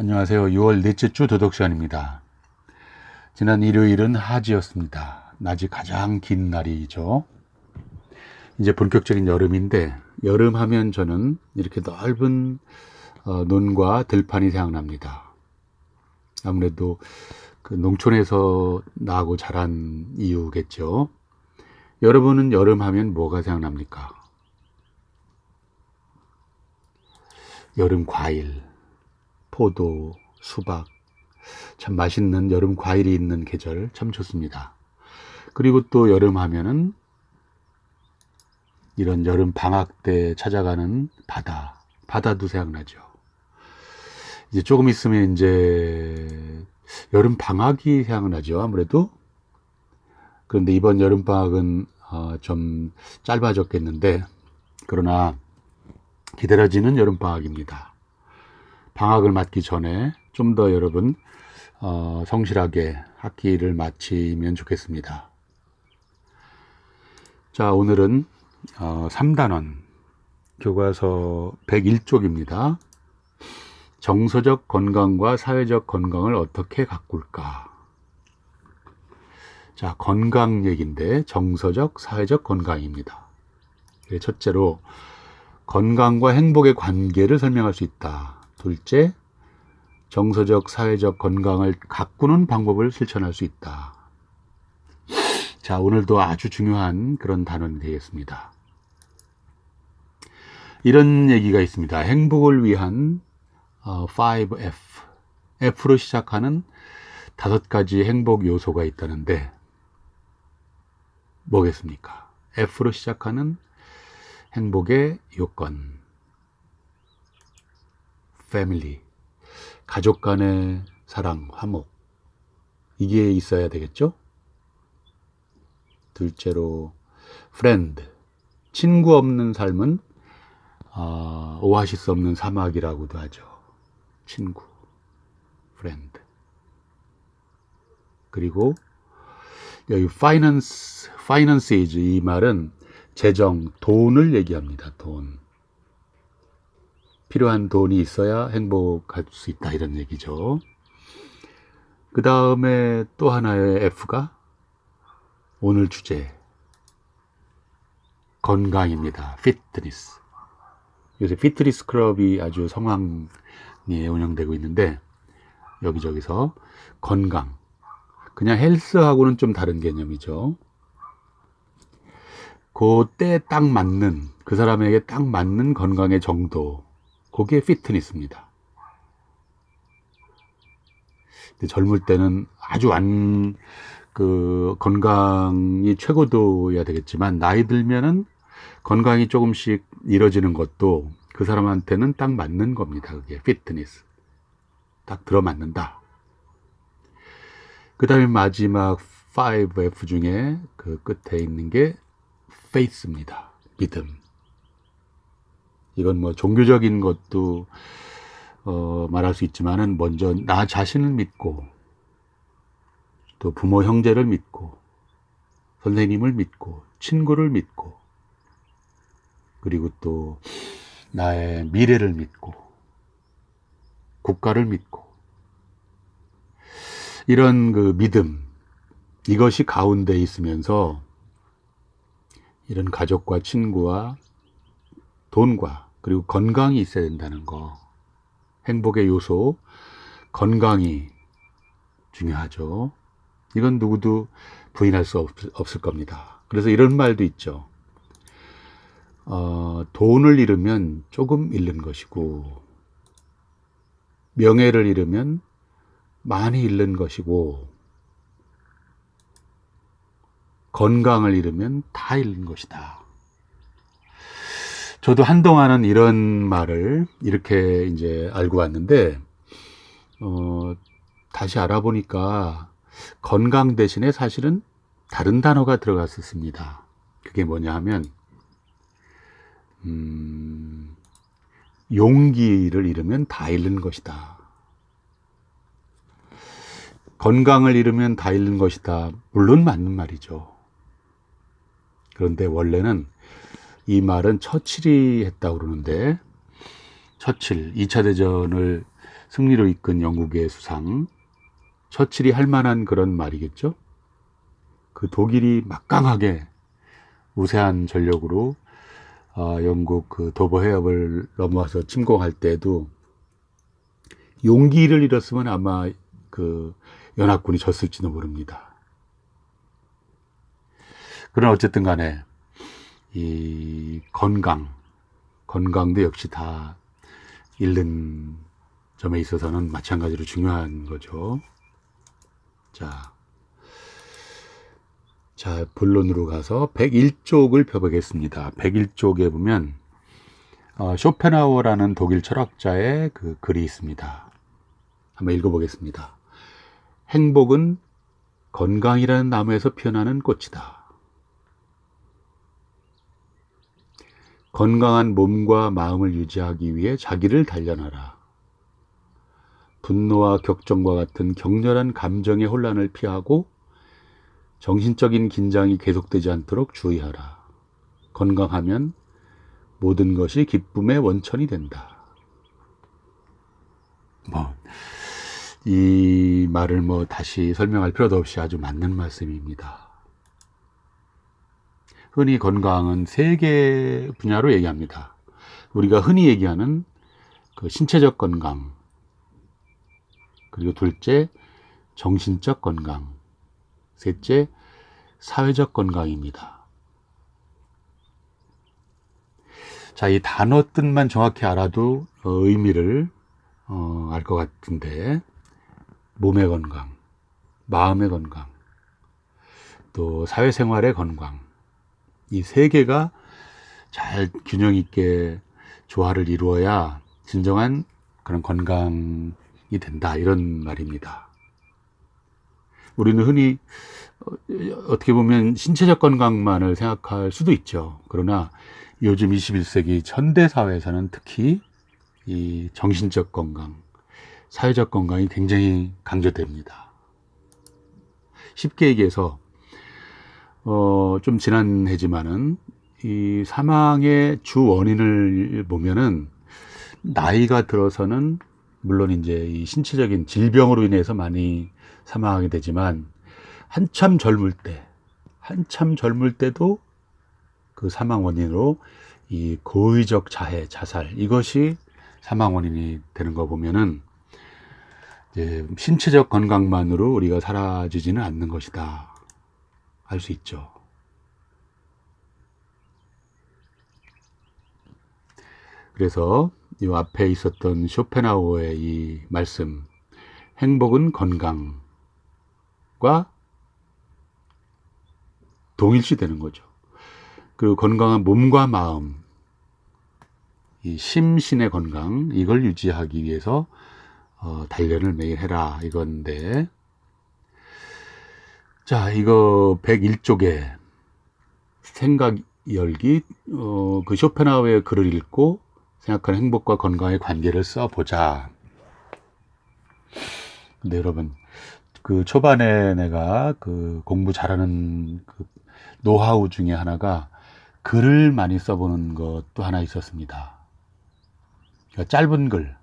안녕하세요. 6월 넷째 주 도덕 시간입니다. 지난 일요일은 하지였습니다. 낮이 가장 긴 날이죠. 이제 본격적인 여름인데 여름 하면 저는 이렇게 넓은 어, 논과 들판이 생각납니다. 아무래도 그 농촌에서 나고 자란 이유겠죠. 여러분은 여름 하면 뭐가 생각납니까? 여름 과일, 포도, 수박, 참 맛있는 여름 과일이 있는 계절 참 좋습니다. 그리고 또 여름 하면은 이런 여름 방학 때 찾아가는 바다, 바다도 생각나죠. 이제 조금 있으면 이제 여름 방학이 생각나죠. 아무래도. 그런데 이번 여름 방학은 어, 좀 짧아졌겠는데, 그러나 기다려지는 여름 방학입니다. 방학을 맞기 전에 좀 더 여러분 어, 성실하게 학기를 마치면 좋겠습니다. 자, 오늘은 어, 3단원 교과서 101쪽입니다. 정서적 건강과 사회적 건강을 어떻게 가꿀까? 자, 건강 얘기인데 정서적, 사회적 건강입니다. 첫째로 건강과 행복의 관계를 설명할 수 있다. 둘째, 정서적, 사회적 건강을 가꾸는 방법을 실천할 수 있다. 자, 오늘도 아주 중요한 그런 단원이 되겠습니다. 이런 얘기가 있습니다. 행복을 위한 5F. 어, F로 시작하는 다섯 가지 행복 요소가 있다는데, 뭐겠습니까? F로 시작하는 행복의 요건. 패밀리. 가족 간의 사랑, 화목. 이게 있어야 되겠죠? 둘째로, 프렌드. 친구 없는 삶은 어, 오아시스 없는 사막이라고도 하죠. 친구, 프렌드. 그리고 여기 파이낸스, 파이낸스이즈 이 말은 재정, 돈을 얘기합니다. 돈. 필요한 돈이 있어야 행복할 수 있다 이런 얘기죠. 그 다음에 또 하나의 F가 오늘 주제 건강입니다. 피트니스. 요새 피트니스 클럽이 아주 성황리에 운영되고 있는데 여기저기서 건강 그냥 헬스하고는 좀 다른 개념이죠. 그 때에 딱 맞는 그 사람에게 딱 맞는 건강의 정도 그게 피트니스입니다. 젊을 때는 아주 안, 그, 건강이 최고도야 되겠지만, 나이 들면은 건강이 조금씩 이뤄지는 것도 그 사람한테는 딱 맞는 겁니다. 그게 피트니스. 딱 들어맞는다. 그 다음에 마지막 5F 중에 그 끝에 있는 게 faith입니다. 믿음. 이건 뭐 종교적인 것도 어, 말할 수 있지만은 먼저 나 자신을 믿고 또 부모 형제를 믿고 선생님을 믿고 친구를 믿고 그리고 또 나의 미래를 믿고 국가를 믿고 이런 그 믿음 이것이 가운데 있으면서 이런 가족과 친구와 돈과 그리고 건강이 있어야 된다는 거. 행복의 요소, 건강이 중요하죠. 이건 누구도 부인할 수 없, 없을 겁니다. 그래서 이런 말도 있죠. 어, 돈을 잃으면 조금 잃는 것이고, 명예를 잃으면 많이 잃는 것이고, 건강을 잃으면 다 잃는 것이다. 저도 한동안은 이런 말을 이렇게 이제 알고 왔는데, 어, 다시 알아보니까 건강 대신에 사실은 다른 단어가 들어갔었습니다. 그게 뭐냐 하면, 음, 용기를 잃으면 다 잃는 것이다. 건강을 잃으면 다 잃는 것이다. 물론 맞는 말이죠. 그런데 원래는 이 말은 처칠이 했다고 그러는데 처칠 2차 대전을 승리로 이끈 영국의 수상 처칠이 할 만한 그런 말이겠죠. 그 독일이 막강하게 우세한 전력으로 아, 영국 그 도보 해협을 넘어와서 침공할 때도 용기를 잃었으면 아마 그 연합군이 졌을지도 모릅니다. 그러나 어쨌든 간에 이 건강, 건강도 역시 다 잃는 점에 있어서는 마찬가지로 중요한 거죠. 자, 자, 본론으로 가서 101쪽을 펴보겠습니다. 101쪽에 보면 어, 쇼펜하우어라는 독일 철학자의 그 글이 있습니다. 한번 읽어보겠습니다. 행복은 건강이라는 나무에서 피어나는 꽃이다. 건강한 몸과 마음을 유지하기 위해 자기를 단련하라. 분노와 격정과 같은 격렬한 감정의 혼란을 피하고 정신적인 긴장이 계속되지 않도록 주의하라. 건강하면 모든 것이 기쁨의 원천이 된다. 뭐, 이 말을 뭐 다시 설명할 필요도 없이 아주 맞는 말씀입니다. 흔히 건강은 세 개 분야로 얘기합니다. 우리가 흔히 얘기하는 그 신체적 건강, 그리고 둘째, 정신적 건강, 셋째, 사회적 건강입니다. 자, 이 단어 뜻만 정확히 알아도 어, 의미를 어, 알 것 같은데, 몸의 건강, 마음의 건강, 또 사회생활의 건강, 이 세 개가 잘 균형 있게 조화를 이루어야 진정한 그런 건강이 된다. 이런 말입니다. 우리는 흔히 어, 어떻게 보면 신체적 건강만을 생각할 수도 있죠. 그러나 요즘 21세기 현대 사회에서는 특히 이 정신적 건강, 사회적 건강이 굉장히 강조됩니다. 쉽게 얘기해서 어, 좀 지난 해지만은 이 사망의 주 원인을 보면은 나이가 들어서는 물론 이제 이 신체적인 질병으로 인해서 많이 사망하게 되지만 한참 젊을 때, 한참 젊을 때도 그 사망 원인으로 이 고의적 자해, 자살 이것이 사망 원인이 되는 거 보면은 이제 신체적 건강만으로 우리가 사라지지는 않는 것이다. 알 수 있죠. 그래서 이 앞에 있었던 쇼펜하우어의 이 말씀, 행복은 건강과 동일시 되는 거죠. 그리고 건강한 몸과 마음, 이 심신의 건강, 이걸 유지하기 위해서 어, 단련을 매일 해라 이건데 자 이거 101쪽에 생각 열기 어, 그 쇼펜하우의 글을 읽고 생각하는 행복과 건강의 관계를 써보자. 근데 여러분 그 초반에 내가 그 공부 잘하는 그 노하우 중에 하나가 글을 많이 써보는 것도 하나 있었습니다. 그러니까 짧은 글,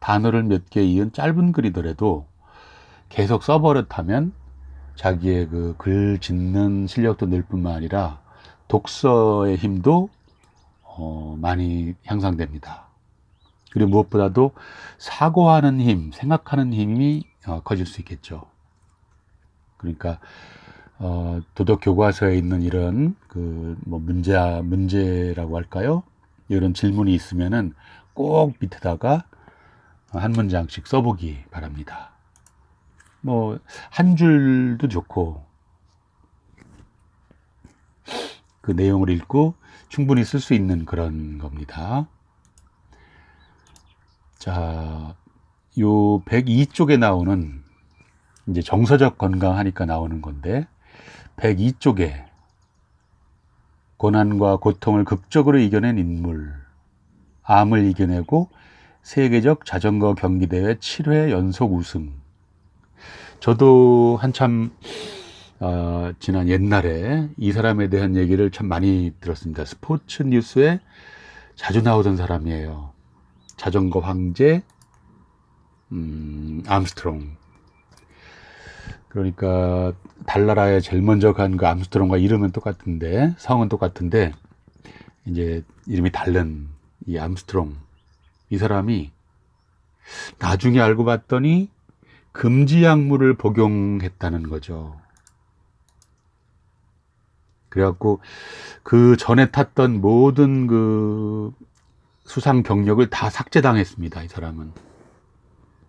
단어를 몇 개 이은 짧은 글이더라도 계속 써버릇하면 자기의 그 글 짓는 실력도 늘 뿐만 아니라 독서의 힘도 어, 많이 향상됩니다. 그리고 무엇보다도 사고하는 힘, 생각하는 힘이 어, 커질 수 있겠죠. 그러니까 어, 도덕 교과서에 있는 이런 그 뭐 문제 문제라고 할까요? 이런 질문이 있으면은 꼭 밑에다가 한 문장씩 써보기 바랍니다. 뭐 한 줄도 좋고 그 내용을 읽고 충분히 쓸 수 있는 그런 겁니다. 자, 요 102쪽에 나오는 이제 정서적 건강 하니까 나오는 건데 102쪽에 고난과 고통을 극적으로 이겨낸 인물, 암을 이겨내고 세계적 자전거 경기대회 7회 연속 우승. 저도 한참 어, 지난 옛날에 이 사람에 대한 얘기를 참 많이 들었습니다. 스포츠 뉴스에 자주 나오던 사람이에요. 자전거 황제 음, 암스트롱. 그러니까 달나라에 제일 먼저 간 그 암스트롱과 이름은 똑같은데 성은 똑같은데 이제 이름이 다른 이 암스트롱 이 사람이 나중에 알고 봤더니 금지 약물을 복용했다는 거죠. 그래갖고 그 전에 탔던 모든 그 수상 경력을 다 삭제당했습니다. 이 사람은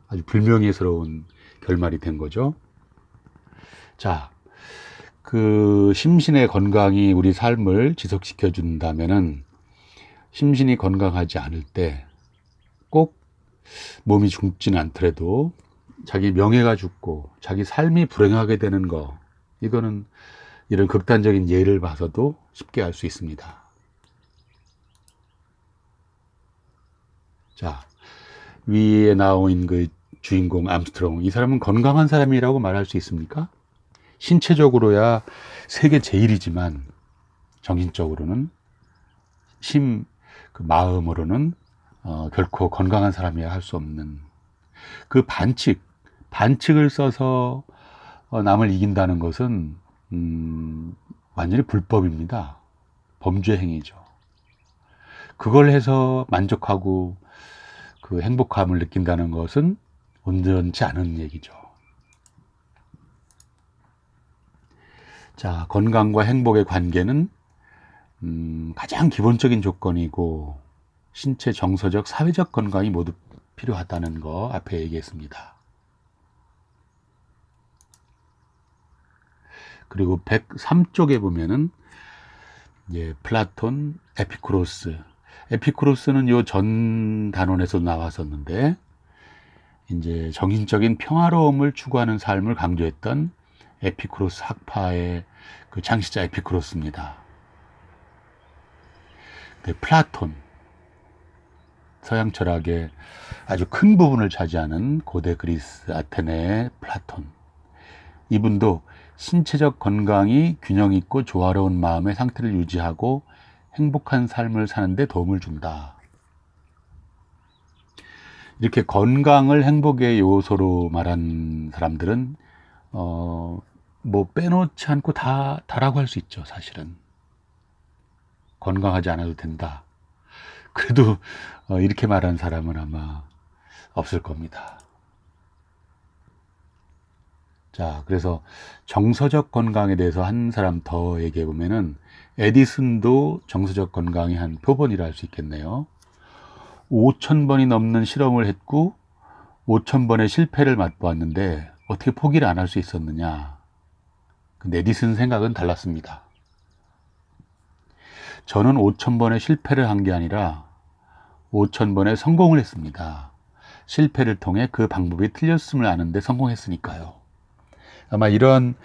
아주 불명예스러운 결말이 된 거죠. 자, 그 심신의 건강이 우리 삶을 지속시켜 준다면은 심신이 건강하지 않을 때 꼭 몸이 죽지는 않더라도 자기 명예가 죽고 자기 삶이 불행하게 되는 거 이거는 이런 극단적인 예를 봐서도 쉽게 알 수 있습니다. 자, 위에 나온 그 주인공 암스트롱 이 사람은 건강한 사람이라고 말할 수 있습니까? 신체적으로야 세계 제일이지만 정신적으로는 심 그 마음으로는 어, 결코 건강한 사람이야 할 수 없는 그 반칙 반칙을 써서 어, 남을 이긴다는 것은 음, 완전히 불법입니다. 범죄 행위죠. 그걸 해서 만족하고 그 행복감을 느낀다는 것은 온전치 않은 얘기죠. 자, 건강과 행복의 관계는 음, 가장 기본적인 조건이고 신체 정서적 사회적 건강이 모두 필요하다는 거 앞에 얘기했습니다. 그리고 103쪽에 보면은 이제 플라톤, 에피쿠로스. 에피쿠로스는 요 전 단원에서 나왔었는데 이제 정신적인 평화로움을 추구하는 삶을 강조했던 에피쿠로스 학파의 그 창시자 에피쿠로스입니다. 그 플라톤 서양 철학의 아주 큰 부분을 차지하는 고대 그리스 아테네의 플라톤 이분도 신체적 건강이 균형 있고 조화로운 마음의 상태를 유지하고 행복한 삶을 사는데 도움을 준다. 이렇게 건강을 행복의 요소로 말한 사람들은 어, 뭐 빼놓지 않고 다 다라고 할 수 있죠, 사실은. 건강하지 않아도 된다. 그래도 어, 이렇게 말하는 사람은 아마 없을 겁니다. 자, 그래서 정서적 건강에 대해서 한 사람 더 얘기해 보면은 에디슨도 정서적 건강의 한 표본이라 할 수 있겠네요. 5천 번이 넘는 실험을 했고 5천 번의 실패를 맛보았는데 어떻게 포기를 안 할 수 있었느냐? 근데 에디슨 생각은 달랐습니다. 저는 5천 번의 실패를 한 게 아니라 5천 번의 성공을 했습니다. 실패를 통해 그 방법이 틀렸음을 아는데 성공했으니까요. 아마 이런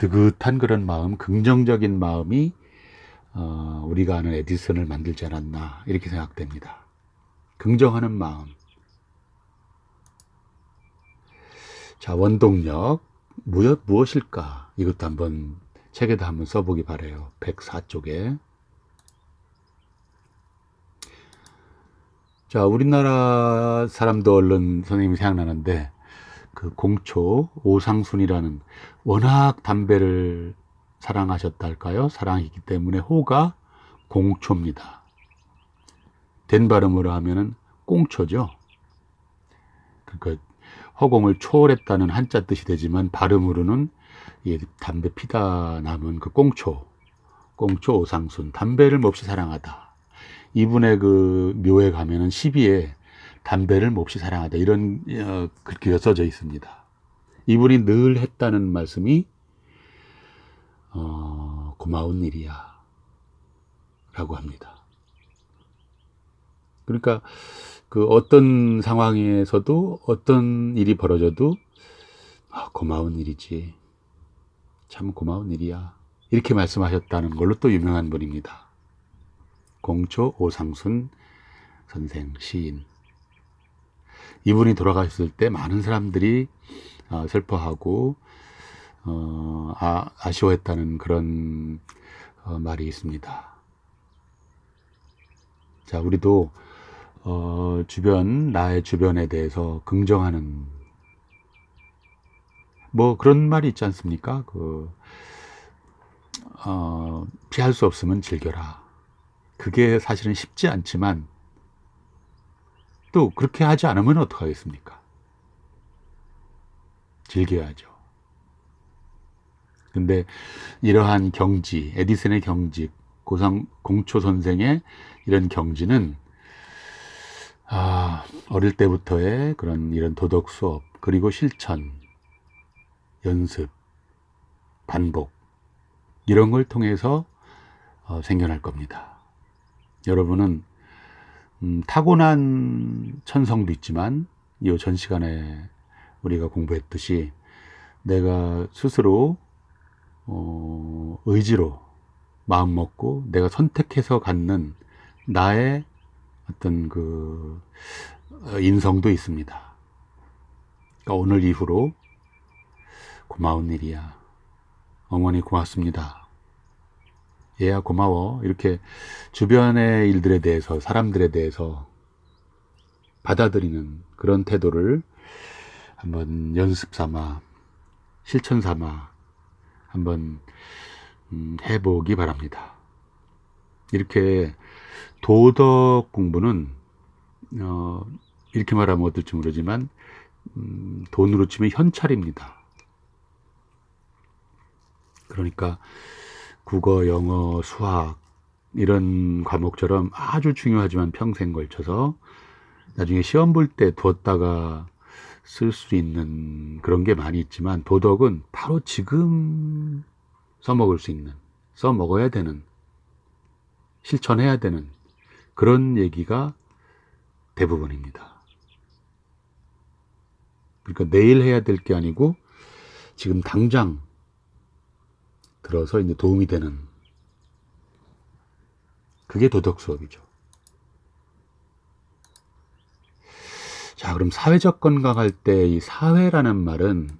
느긋한 그런 마음, 긍정적인 마음이 어, 우리가 아는 에디슨을 만들지 않았나 이렇게 생각됩니다. 긍정하는 마음. 자, 원동력 무엇 무엇일까? 이것도 한번 책에다 한번 써보기 바래요. 104쪽에. 자, 우리나라 사람도 얼른 선생님이 생각나는데 그 공초 오상순이라는 워낙 담배를 사랑하셨다 할까요? 사랑했기 때문에 호가 공초입니다. 된 발음으로 하면은 꽁초죠. 그러니까 허공을 초월했다는 한자 뜻이 되지만 발음으로는 예, 담배 피다 남은 그 꽁초, 꽁초 오상순, 담배를 몹시 사랑하다. 이분의 그 묘에 가면은 시비에 담배를 몹시 사랑하다 이런 어, 그렇게 써져 있습니다. 이분이 늘 했다는 말씀이 어, 고마운 일이야 라고 합니다. 그러니까 그 어떤 상황에서도 어떤 일이 벌어져도 아, 고마운 일이지 참 고마운 일이야 이렇게 말씀하셨다는 걸로 또 유명한 분입니다. 공초 오상순 선생 시인 이분이 돌아가셨을 때 많은 사람들이 어, 슬퍼하고 어, 아, 아쉬워했다는 그런 어, 말이 있습니다. 자, 우리도 어, 주변, 나의 주변에 대해서 긍정하는, 뭐 그런 말이 있지 않습니까? 그, 어, 피할 수 없으면 즐겨라. 그게 사실은 쉽지 않지만, 또 그렇게 하지 않으면 어떡하겠습니까? 즐겨야죠. 근데 이러한 경지, 에디슨의 경지, 고상 공초 선생의 이런 경지는 아, 어릴 때부터의 그런 이런 도덕 수업, 그리고 실천, 연습, 반복, 이런 걸 통해서 어, 생겨날 겁니다. 여러분은 음, 타고난 천성도 있지만 이 전 시간에 우리가 공부했듯이 내가 스스로 어, 의지로 마음 먹고 내가 선택해서 갖는 나의 어떤 그 어, 인성도 있습니다. 그러니까 오늘 이후로 고마운 일이야. 어머니 고맙습니다. 얘야 고마워. 이렇게 주변의 일들에 대해서 사람들에 대해서 받아들이는 그런 태도를 한번 연습 삼아 실천 삼아 한번 음, 해보기 바랍니다. 이렇게 도덕 공부는 어, 이렇게 말하면 어떨지 모르지만 음, 돈으로 치면 현찰입니다. 그러니까 국어, 영어, 수학 이런 과목처럼 아주 중요하지만 평생 걸쳐서 나중에 시험 볼 때 두었다가 쓸 수 있는 그런 게 많이 있지만 도덕은 바로 지금 써먹을 수 있는 써먹어야 되는 실천해야 되는 그런 얘기가 대부분입니다. 그러니까 내일 해야 될 게 아니고 지금 당장 들어서 이제 도움이 되는 그게 도덕 수업이죠. 자, 그럼 사회적 건강할 때 이 사회라는 말은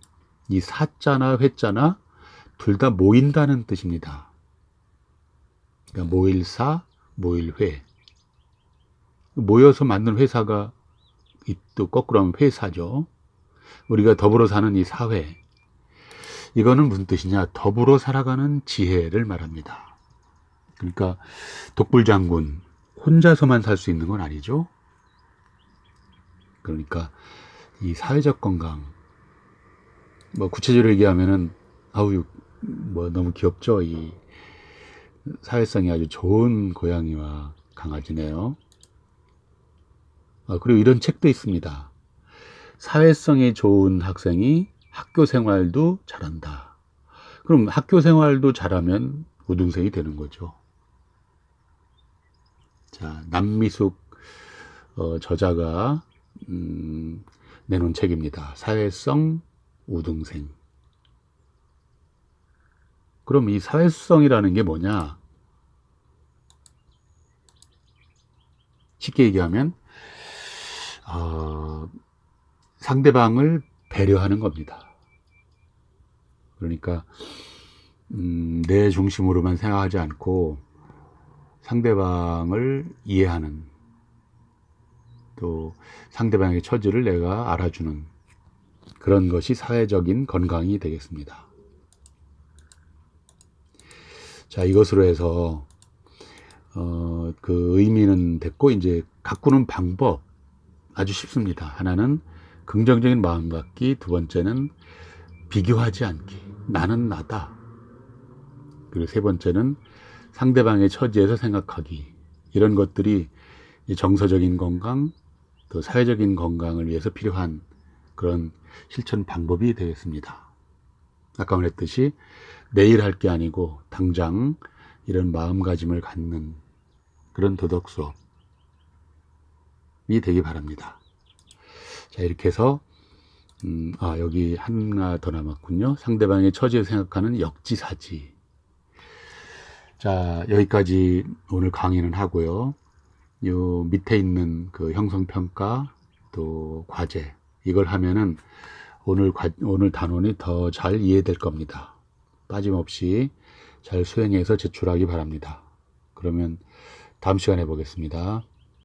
이 사자나 회자나 둘 다 모인다는 뜻입니다. 그러니까 모일사, 모일회. 모여서 만든 회사가 또 거꾸로 하면 회사죠. 우리가 더불어 사는 이 사회. 이거는 무슨 뜻이냐? 더불어 살아가는 지혜를 말합니다. 그러니까 독불 장군 혼자서만 살 수 있는 건 아니죠. 그러니까 이 사회적 건강 뭐 구체적으로 얘기하면은 아우 뭐 너무 귀엽죠 이 사회성이 아주 좋은 고양이와 강아지네요. 아, 그리고 이런 책도 있습니다. 사회성이 좋은 학생이 학교 생활도 잘한다. 그럼 학교 생활도 잘하면 우등생이 되는 거죠. 자, 남미숙 어, 저자가 음, 내놓은 책입니다. 사회성 우등생. 그럼 이 사회성이라는 게 뭐냐? 쉽게 얘기하면 어, 상대방을 배려하는 겁니다. 그러니까 음, 내 중심으로만 생각하지 않고 상대방을 이해하는 또 상대방의 처지를 내가 알아주는 그런 것이 사회적인 건강이 되겠습니다. 자, 이것으로 해서 어, 그 의미는 됐고 이제 가꾸는 방법 아주 쉽습니다. 하나는 긍정적인 마음 갖기, 두 번째는 비교하지 않기. 나는 나다. 그리고 세 번째는 상대방의 처지에서 생각하기. 이런 것들이 정서적인 건강, 또 사회적인 건강을 위해서 필요한 그런 실천 방법이 되겠습니다. 아까 말했듯이 내일 할 게 아니고 당장 이런 마음가짐을 갖는 그런 도덕 수업이 되기 바랍니다. 자, 이렇게 해서, 음, 아, 여기 하나 더 남았군요. 상대방의 처지에 생각하는 역지사지. 자, 여기까지 오늘 강의는 하고요. 요 밑에 있는 그 형성평가 또 과제 이걸 하면은 오늘 과, 오늘 단원이 더 잘 이해될 겁니다. 빠짐없이 잘 수행해서 제출하기 바랍니다. 그러면 다음 시간에 보겠습니다.